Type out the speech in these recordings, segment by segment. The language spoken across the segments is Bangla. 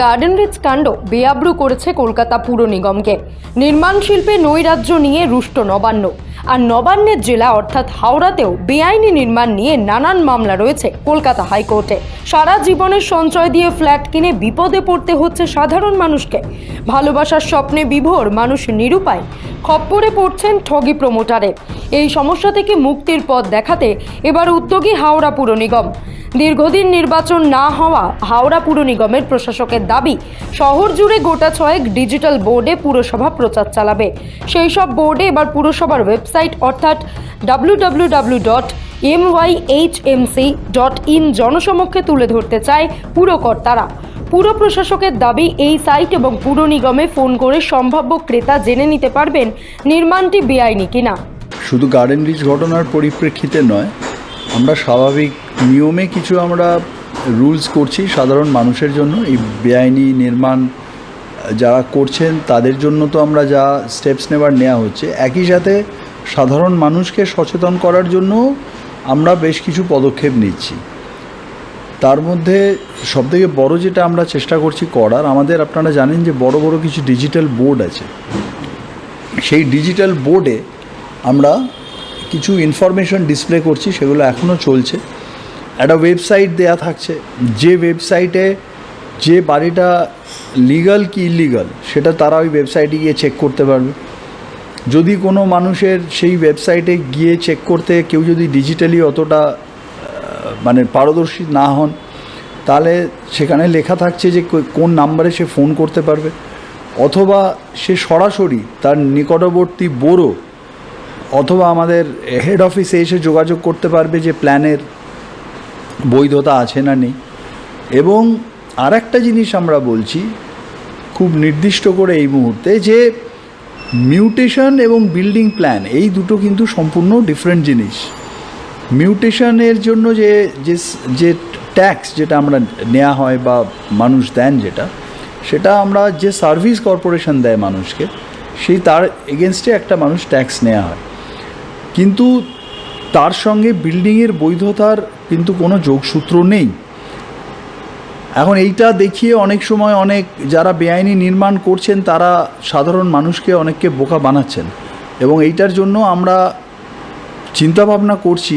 গার্ডেন রিচ কাণ্ড বেআব্রু করেছে কলকাতা পুর নিগমকে। নির্মাণ শিল্পে নৈরাজ্য নিয়ে রুষ্ট নবান্ন। আর নবান্নের জেলা অর্থাৎ হাওড়াতেও বেআইনি নির্মাণ নিয়ে নানান মামলা রয়েছে কলকাতা হাইকোর্টে। সারা জীবনের সঞ্চয় দিয়ে ফ্ল্যাট কিনে বিপদে পড়তে হচ্ছে সাধারণ মানুষকে। ভালোবাসার স্বপ্নে বিভোর মানুষ নিরুপায়। খপ্পরে পড়ছেন ঠগি প্রমোটারে। এই সমস্যা থেকে মুক্তির পথ দেখাতে এবার উদ্যোগী হাওড়া পুর নিগম। দীর্ঘদিন নির্বাচন না হওয়া হাওড়া পুর নিগমের প্রশাসকের দাবি, শহর জুড়ে গোটা ছয়েক ডিজিটাল বোর্ডে পুরসভা প্রচার চালাবে। সেই সব বোর্ডে এবার পুরসভার ওয়েবসাইট অর্থাৎ W dot M Y H M C dot in জনসমক্ষে তুলে ধরতে চায় পুরকর্তারা। পুর প্রশাসকের দাবি, এই সাইট এবং পুর নিগমে ফোন করে সম্ভাব্য ক্রেতা জেনে নিতে পারবেন নির্মাণটি বেআইনি কিনা। শুধু গার্ডেন রিচ ঘটনার পরিপ্রেক্ষিতে নয় আমরা স্বাভাবিক নিয়মে কিছু আমরা রুলস করছি সাধারণ মানুষের জন্য। এই বেআইনি নির্মাণ যারা করছেন তাদের জন্য তো আমরা যা স্টেপস নেবার নেওয়া হচ্ছে। একই সাথে সাধারণ মানুষকে সচেতন করার জন্য আমরা বেশ কিছু পদক্ষেপ নিচ্ছি। তার মধ্যে সবথেকে বড় যেটা আমরা চেষ্টা করছি করার, আমাদের আপনারা জানেন যে বড় বড় কিছু ডিজিটাল বোর্ড আছে। সেই ডিজিটাল বোর্ডে আমরা কিছু ইনফরমেশন ডিসপ্লে করছি, সেগুলো এখনও চলছে। একটা ওয়েবসাইট দেয়া থাকছে, যে ওয়েবসাইটে যে বাড়িটা লিগাল কি ইলিগাল সেটা তারা ওই ওয়েবসাইটে গিয়ে চেক করতে পারবে। যদি কোনো মানুষের সেই ওয়েবসাইটে গিয়ে চেক করতে কেউ যদি ডিজিটালি অতটা মানে পারদর্শী না হন, তাহলে সেখানে লেখা থাকছে যে কোন নাম্বারে সে ফোন করতে পারবে। অথবা সে সরাসরি তার নিকটবর্তী বোরো অথবা আমাদের হেড অফিসে এসে যোগাযোগ করতে পারবে যে প্ল্যানের বৈধতা আছে না নেই। এবং আর একটা জিনিস আমরা বলছি, খুব নির্দিষ্ট করে এই মুহূর্তে যে মিউটেশন এবং বিল্ডিং প্ল্যান এই দুটো কিন্তু সম্পূর্ণ ডিফারেন্ট জিনিস। মিউটেশনের জন্য যে যে ট্যাক্স যেটা আমরা নেওয়া হয় বা মানুষ দেন যেটা, সেটা আমরা যে সার্ভিস কর্পোরেশন দেয় মানুষকে, সেই তার এগেনস্টে একটা মানুষ ট্যাক্স নেওয়া হয়। কিন্তু তার সঙ্গে বিল্ডিংয়ের বৈধতার কিন্তু কোনো যোগসূত্র নেই। এখন এইটা দেখিয়ে অনেক সময় অনেক যারা বেআইনি নির্মাণ করছেন, তারা সাধারণ মানুষকে অনেককে বোকা বানাচ্ছেন। এবং এইটার জন্য আমরা চিন্তাভাবনা করছি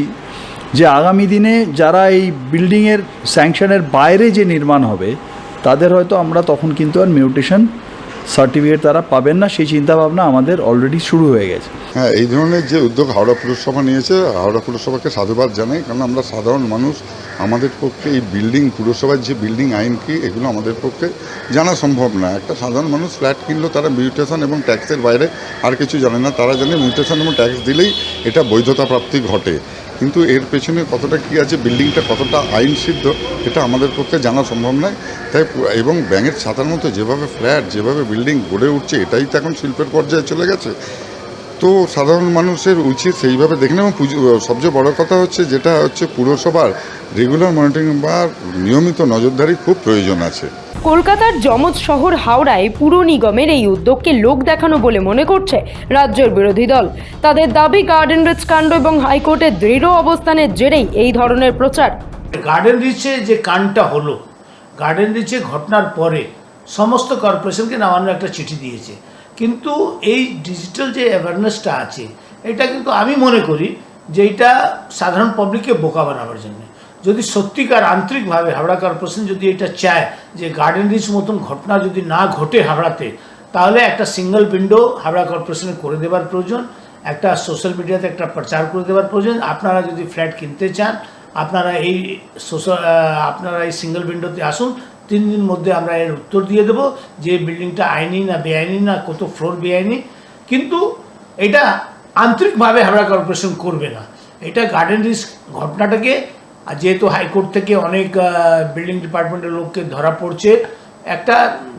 যে আগামী দিনে যারা এই বিল্ডিংয়ের স্যাংশনের বাইরে যে নির্মাণ হবে, তাদের হয়তো আমরা তখন কিন্তু আর মিউটেশন সার্টিফিকেট তারা পাবেন না, সেই চিন্তাভাবনা আমাদের অলরেডি শুরু হয়ে গেছে। হ্যাঁ এই ধরনের যে উদ্যোগ হাওড়া পুরসভা নিয়েছে, হাওড়া পুরসভাকে সাধুবাদ জানাই, কারণ আমরা সাধারণ মানুষ, আমাদের পক্ষে এই বিল্ডিং পুরসভার যে বিল্ডিং আইন কি, এগুলো আমাদের পক্ষে জানা সম্ভব না। একটা সাধারণ মানুষ ফ্ল্যাট কিনলো, তারা মিউটেশন এবং ট্যাক্সের বাইরে আর কিছু জানে না, তারা জানে মিউটেশন এবং ট্যাক্স দিলেই এটা বৈধতা প্রাপ্তি ঘটে। কিন্তু এর পেছনে কতটা কি আছে, বিল্ডিংটা কতটা আইন সিদ্ধ, এটা আমাদের পক্ষে জানা সম্ভব নয়। তাই এবং ব্যাঙের ছাতার মতো যেভাবে ফ্ল্যাট, যেভাবে বিল্ডিং গড়ে উঠছে, এটাই তো এখন শিল্পের পর্যায়ে চলে গেছে। তো সাধারণ মানুষের উচিত সেইভাবে দেখেন এবং পুজো সবচেয়ে বড় কথা হচ্ছে যেটা হচ্ছে পুরসভার রেগুলার মনিটরিং বা নিয়মিত নজরদারি খুব প্রয়োজন আছে। কলকাতার যমজ শহর হাওড়ায় পুর নিগমের এই উদ্যোগকে লোক দেখানো বলে মনে করছে রাজ্যের বিরোধী দল। তাদের দাবি গার্ডেন রিচ কাণ্ড এবং হাইকোর্টের দৃঢ় অবস্থানের জেরেই এই ধরনের প্রচার। গার্ডেন রিচে যে কাণ্ডটা হলো গার্ডেন রিচে ঘটনার পরে সমস্ত কর্পোরেশনকে নামানো একটা চিঠি দিয়েছে। কিন্তু এই ডিজিটাল যে অ্যাওয়ারনেসটা আছে, এটা কিন্তু আমি মনে করি যে এটা সাধারণ পাবলিককে বোকা বানাবার জন্য। যদি সত্যিকার আন্তরিকভাবে হাওড়া কর্পোরেশন যদি এটা চায় যে গার্ডেন রিচ মতন ঘটনা যদি না ঘটে হাওড়াতে, তাহলে একটা সিঙ্গেল উইন্ডো হাওড়া কর্পোরেশনে করে দেওয়ার প্রয়োজন, একটা সোশ্যাল মিডিয়াতে একটা প্রচার করে দেওয়ার প্রয়োজন। আপনারা যদি ফ্ল্যাট কিনতে চান, আপনারা এই সোশ্যাল আপনারা এই সিঙ্গেল উইন্ডোতে আসুন তিন দিন মধ্যে আমরা এর উত্তর দিয়ে দেবো যে বিল্ডিংটা আইনি না বেআইনি না, কত ফ্লোর বেআইনি। কিন্তু এটা আন্তরিকভাবে হাওড়া কর্পোরেশন করবে না। এটা গার্ডেন রিস্ক ঘটনাটাকে যেহেতু হাইকোর্ট থেকে অনেক বিল্ডিং ডিপার্টমেন্টের লোককে ধরা পড়ছে, একটা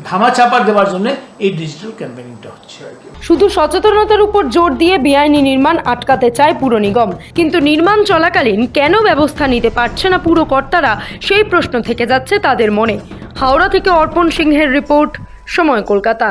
ধামা চাপা দেওয়ার জন্য এই ডিজিটাল ক্যাম্পেনিংটা হচ্ছে। শুধু সচেতনতার উপর জোর দিয়ে বেআইনি নির্মাণ আটকাতে চায় পুর নিগম। কিন্তু নির্মাণ চলাকালীন কেন ব্যবস্থা নিতে পারছে না পুরো কর্তারা, সেই প্রশ্ন থেকে যাচ্ছে তাদের মনে। হাওড়া থেকে অর্পণ সিংহের রিপোর্ট সময় কলকাতা।